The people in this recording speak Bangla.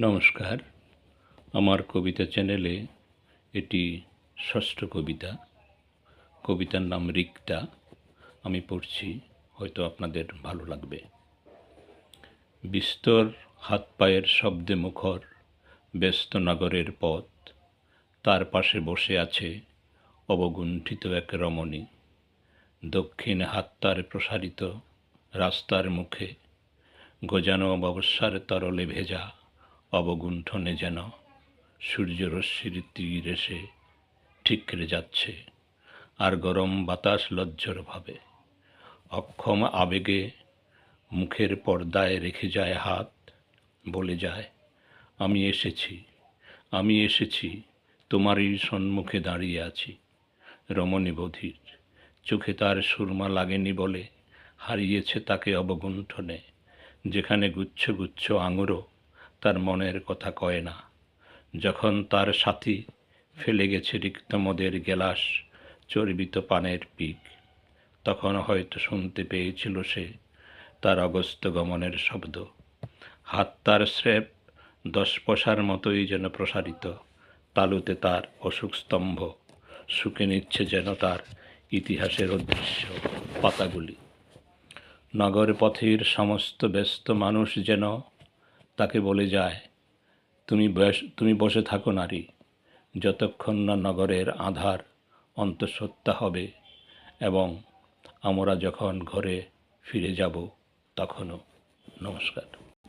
নমস্কার। আমার কবিতা চ্যানেলে এটি ষষ্ঠ কবিতা। কবিতার নাম রিক্তা। আমি পড়ছি, হয়তো আপনাদের ভালো লাগবে। বিস্তর হাত পায়ের শব্দে মুখর, ব্যস্ত নগরের পথ। তার পাশে বসে আছে অবগুণ্ঠিত এক রমণী। দক্ষিণে হাত তার প্রসারিত রাস্তার মুখে, গজানো অবস্যার তরলে ভেজা অবগুণ্ঠনে যেন সূর্যরশ্মির তীর এসে ঠিকরে যাচ্ছে, আর গরম বাতাস লজ্জর ভাবে। অক্ষম আবেগে মুখের পর্দায় রেখে যায় হাত, বলে যায়, আমি এসেছি আমি এসেছি, তোমারই সম্মুখে দাঁড়িয়ে আছি। রমণী বধির, চোখে তার সুরমা লাগেনি বলে হারিয়েছে তাকে অবগুণ্ঠনে, যেখানে গুচ্ছ গুচ্ছ আঙুরও তার মনের কথা কয় না। যখন তার সাথী ফেলে গেছে রিক্ত মদের গেলাস চর্বিত পানের পিক, তখন হয়তো শুনতে পেয়েছিল সে তার অগস্ত গমনের শব্দ। হাত তার স্রেপ দশ পশার মতোই যেন প্রসারিত, তালুতে তার অসুখ স্তম্ভ শুকে নিচ্ছে যেন তার ইতিহাসের অদৃশ্য পাতাগুলি। নগর পথের সমস্ত ব্যস্ত মানুষ যেন তাকে বলে যায়, তুমি বয়স, তুমি বসে থাকো নারী। যতক্ষণ না নগরের আধার অন্তঃসত্ত্বা হবে এবং আমরা যখন ঘরে ফিরে যাব, তখনও নমস্কার।